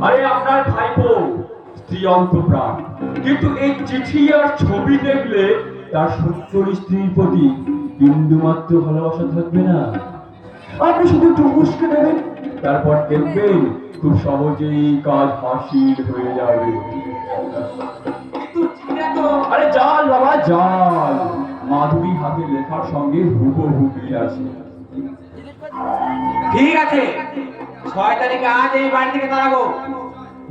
আরে, আপনার ভাইপো, স্ত্রী অন্তপ্রাণ। কিন্তু এই চিঠি আর ছবি দেখলে তার সত্তর স্ত্রীর প্রতি বিন্দু মাত্র ভালোবাসা থাকবে না। আপনি শুধু একটু উস্কে দেবেন। তারপর দেখবেন খুব সহজেই কাজ হাসিল হয়ে যাবে। আরে জাল বাবা জাল। মাধুরী হাতে লেখার সঙ্গে হুবহু মিল আছে। ঠিক আছে। ছয় তারিখে আজ এই বাড়ি থেকে তাড়াবো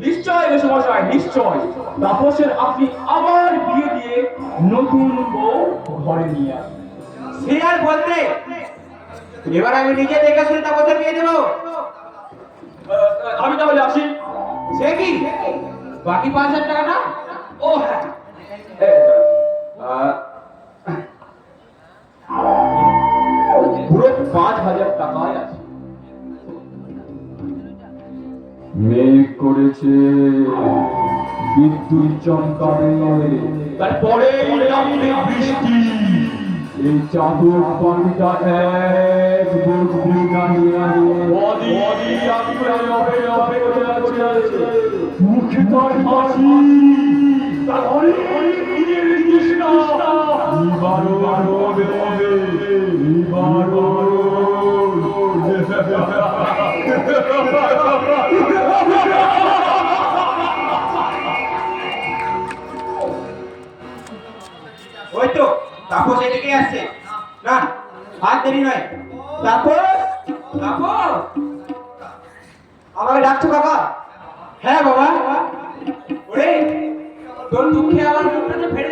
নিশ্চয় মশাই নিশ্চয়। তাপসের আপনি আবার বিয়ে দিয়ে নতুন বউ ঘরে নিয়ে আসেন। সে আর বলতে এবার আমি নিজে দেখে শুনে তাপসের বিয়ে দেবো। আমি তাহলে আসি। সে কি? বাকি পাঁচ হাজার টাকাটা ও হ্যাঁ। পুরো পাঁচ হাজার টাকায় আছে। মেঘ করেছে বিদ্যুৎ চমকাবে। তারপরে বৃষ্টি। এই চাদর পানিটা এক। দাঁড়িয়ে মুখে ওই তো তাপস এদিকে আসছে। না আর দেরি নয়। তাপস? আমাকে ডাকছো কাকা হ্যাঁ বাবা। ওরে তোর দুঃখে আমার মুখটা যে ফেটে